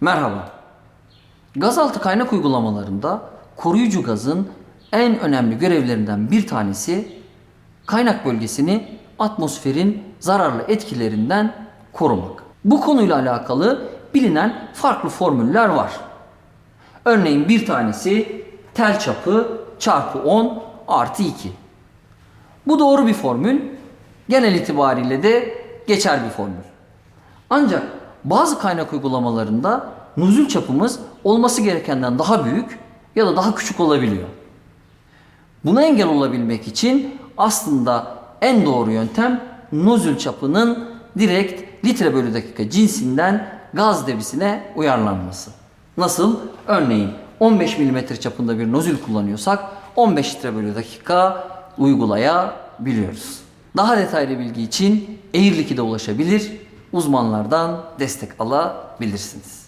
Merhaba. Gazaltı kaynak uygulamalarında koruyucu gazın en önemli görevlerinden bir tanesi kaynak bölgesini atmosferin zararlı etkilerinden korumak. Bu konuyla alakalı bilinen farklı formüller var. Örneğin bir tanesi tel çapı çarpı 10 artı 2. Bu doğru bir formül. Genel itibariyle de geçer bir formül. Ancak bazı kaynak uygulamalarında nuzul çapımız olması gerekenden daha büyük ya da daha küçük olabiliyor. Buna engel olabilmek için aslında en doğru yöntem nozül çapının direkt litre bölü dakika cinsinden gaz debisine uyarlanması. Nasıl? Örneğin 15 mm çapında bir nozül kullanıyorsak 15 litre bölü dakika uygulayabiliyoruz. Daha detaylı bilgi için Air Liquide'e ulaşabilir, uzmanlardan destek alabilirsiniz.